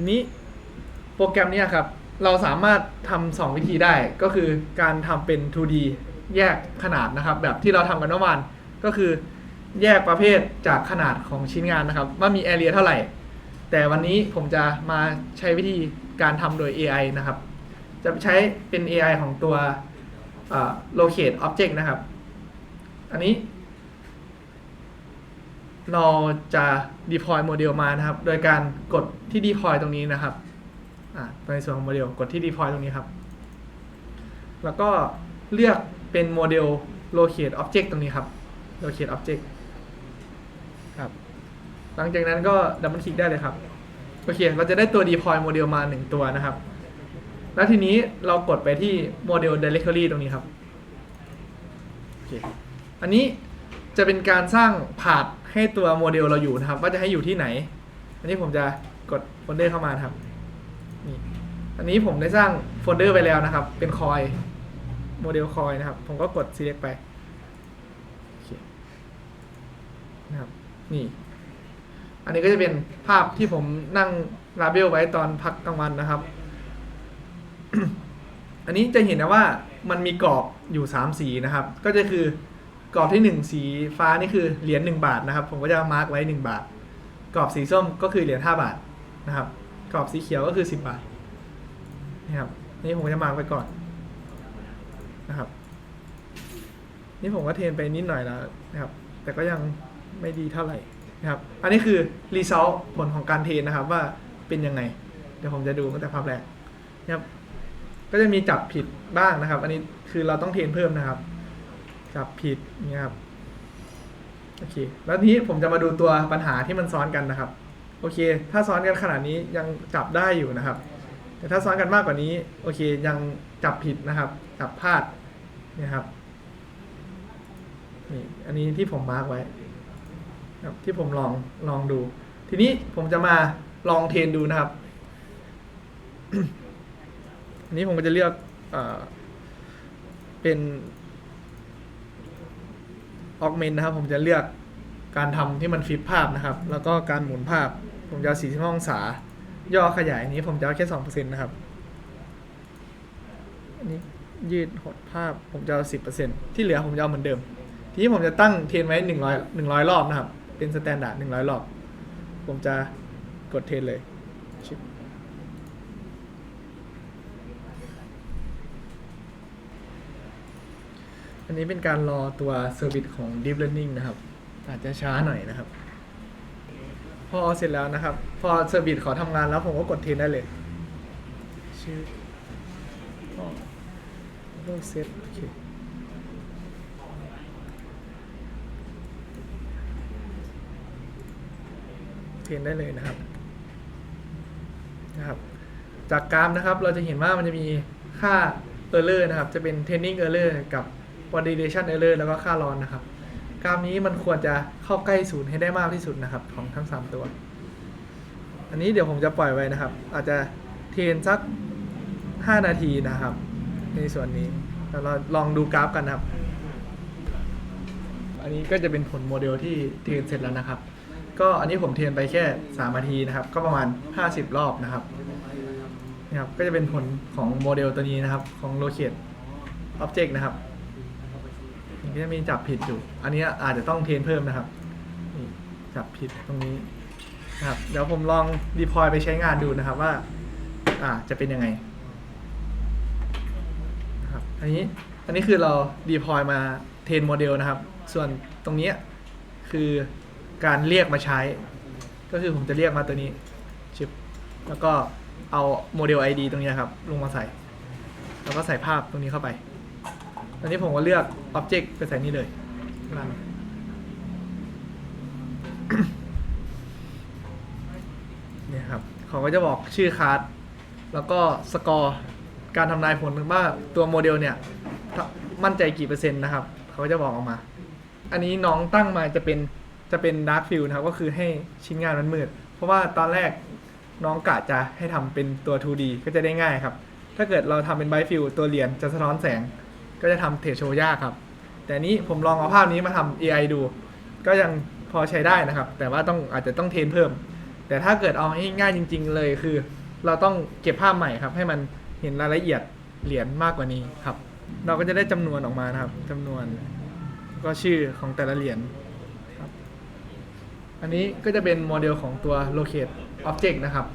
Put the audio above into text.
ทีนี้โปรแกรมนี้ครับ เราสามารถทำสองวิธีได้ก็คือการทำเป็น 2D แยกขนาดนะครับ แบบที่เราทำกันเมื่อวานก็คือแยกประเภทจากขนาดของชิ้นงานนะครับ ว่ามี area เท่าไหร่ แต่วันนี้ผมจะมาใช้วิธีการทำโดย AI นะครับ จะใช้เป็น AI ของตัว locate object นะครับ อันนี้ เราจะ deploy โมเดลมานะครับ โดยการกดที่ deploy ตรงนี้นะครับในส่วนของโมเดลกดที่ deploy ตรงนี้ครับ แล้วก็เลือกเป็นโมเดล locate object ตรงนี้ครับ locate object ครับ หลังจากนั้นก็ดับเบิลคลิกได้เลยครับ โอเค เราจะได้ตัว deploy โมเดลมา 1 ตัวนะครับ แล้วทีนี้เรากดไปที่โมเดล directory ตรงนี้ครับ อันนี้จะเป็นการสร้างผาด ให้ตัวโมเดลเราอยู่นะครับ ว่าจะให้อยู่ที่ไหน อันนี้ผมจะกดโฟลเดอร์เข้ามาครับนี่อันนี้ผมได้สร้างโฟลเดอร์ไปแล้วนะครับ เป็นคอยโมเดลคอยนะครับ ผมก็กด select ไปนะครับนี่ อันนี้ก็จะเป็นภาพที่ผมนั่งลาเบลไว้ตอนพักกลางวันนะครับ อันนี้จะเห็นนะว่ามันมีกรอบอยู่ 3 สีนะครับ ก็จะคือ กรอบที่ 1 สีฟ้านี่คือเหรียญ1บาทนะครับ ผมก็จะมาร์กไว้ 1 บาท กรอบสีส้มก็คือเหรียญ5บาทนะครับ กรอบสีเขียวก็คือ 10 บาทนะครับนี่ผมก็จะมาร์กไว้ก่อนนะครับ นี่ผมก็เทรนไปนิดหน่อยแล้วนะครับ แต่ก็ยังไม่ดีเท่าไหร่นะครับ อันนี้คือรีเซลผลของการเทรนนะครับว่าเป็นยังไง เดี๋ยวผมจะดูตั้งแต่ภาพแรกนะครับ ก็จะมีจับผิดบ้างนะครับ อันนี้คือเราต้องเทรนเพิ่มนะครับ จับผิดเนี่ยครับโอเคแล้วทีนี้ผมจะมาดูตัวปัญหาที่มันซ้อนกันนะครับ โอเค ถ้าซ้อนกันขนาดนี้ยังจับได้อยู่นะครับ แต่ถ้าซ้อนกันมากกว่านี้ โอเค ยังจับผิดนะครับ จับพลาดนี่ครับนี่อันนี้ที่ผมมาร์กไว้ครับที่ผมลองลองดู ทีนี้ผมจะมาลองเทรนดูนะครับอันนี้ผมก็จะเลือกเอเป็น ออกเมนนะครับ ผมจะเลือกการทำที่มันฟลิปภาพนะครับ แล้วก็การหมุนภาพ ผมจะเอา45องศา ย่อขยายอันนี้ผมจะเอาแค่สองเปอร์เซ็นต์นะครับอันนี้ยืดหดภาพผมจะเอาสิบเปอร์เซ็นต์ที่เหลือผมจะเอาเหมือนเดิม ทีนี้ผมจะตั้งเทรนไว้หนึ่งร้อยหนึ่งร้อยรอบนะครับ เป็นสแตนดาร์ดหนึ่งร้อยรอบ ผมจะกดเทรนเลยชิป อันนี้เป็นการรอตัวเซอร์วิสของ Deep Learning นะครับ อาจจะช้าหน่อยนะครับ พอเสร็จแล้วนะครับ พอเซอร์วิสขอทำงานแล้วผมก็กดเทรนได้เลย ชื่ออ๋อเลือกเซตโอเคเทรนได้เลยนะครับนะครับ จากกราฟนะครับเราจะเห็นว่ามันจะมีค่า error นะครับ จะเป็น training error กับ validation error แล้วก็ค่าร้อนนะครับ กราฟนี้มันควรจะเข้าใกล้ศูนย์ให้ได้มากที่สุดนะครับ ของทั้ง 3 ตัว อันนี้เดี๋ยวผมจะปล่อยไว้นะครับ อาจจะเทรนสัก 5 นาทีนะครับ ในส่วนนี้แล้วเราลองดูกราฟกันนะครับ อันนี้ก็จะเป็นผลโมเดลที่เทรนเสร็จแล้วนะครับ ก็อันนี้ผมเทรนไปแค่3นาทีนะครับ ก็ประมาณ 50 รอบนะครับนะครับ ก็จะเป็นผลของโมเดลตัวนี้นะครับ ของ locate object นะครับ มันก็จะมีจับผิดอยู่ อันนี้อาจจะต้องเทรนเพิ่มนะครับนี่จับผิดตรงนี้นะครับเดี๋ยวผมลอง deploy ไปใช้งานดูนะครับว่า อ่าจะเป็นยังไงนะครับอันนี้อันนี้คือเรา deploy มาเทรนโมเดลนะครับ ส่วนตรงนี้คือการเรียกมาใช้ ก็คือผมจะเรียกมาตัวนี้ชิปแล้วก็เอาโมเดล ID ตรงนี้ครับ ลงมาใส่ แล้วก็ใส่ภาพตรงนี้เข้าไป ตอนนี้ผมก็เลือก Object ไปใส่นี่เลยรันเนี่ยครับเขาก็จะบอกชื่อคลาสแล้วก็สกอร์การทำนายผลว่าตัวโมเดลเนี่ย มั่นใจกี่เปอร์เซ็นต์นะครับ เขาก็จะบอกออกมา อันนี้น้องตั้งมาจะเป็นจะเป็นดาร์ f ฟิลนะครับ ก็คือให้ชิ้นงานมันมืด เพราะว่าตอนแรกน้องกะจะให้ทำเป็นตัว 2D ก็จะได้ง่ายครับ ถ้าเกิดเราทำเป็นไบฟิลตัวเหรียญจะสะท้อนแสง ก็จะทำเทรดโชว์ยากครับ แต่นี้ผมลองเอาภาพนี้มาทำ AI ดู ก็ยังพอใช้ได้นะครับ แต่ว่าต้องอาจจะต้องเทรนเพิ่ม แต่ถ้าเกิดเอาให้ง่ายจริง ๆ เลยคือ เราต้องเก็บภาพใหม่ครับ ให้มันเห็นรายละเอียดเหรียญมากกว่านี้ครับ เราก็จะได้จำนวนออกมานะครับจำนวนก็ชื่อของแต่ละเหรียญครับ อันนี้ก็จะเป็นโมเดลของตัว locate object นะครับ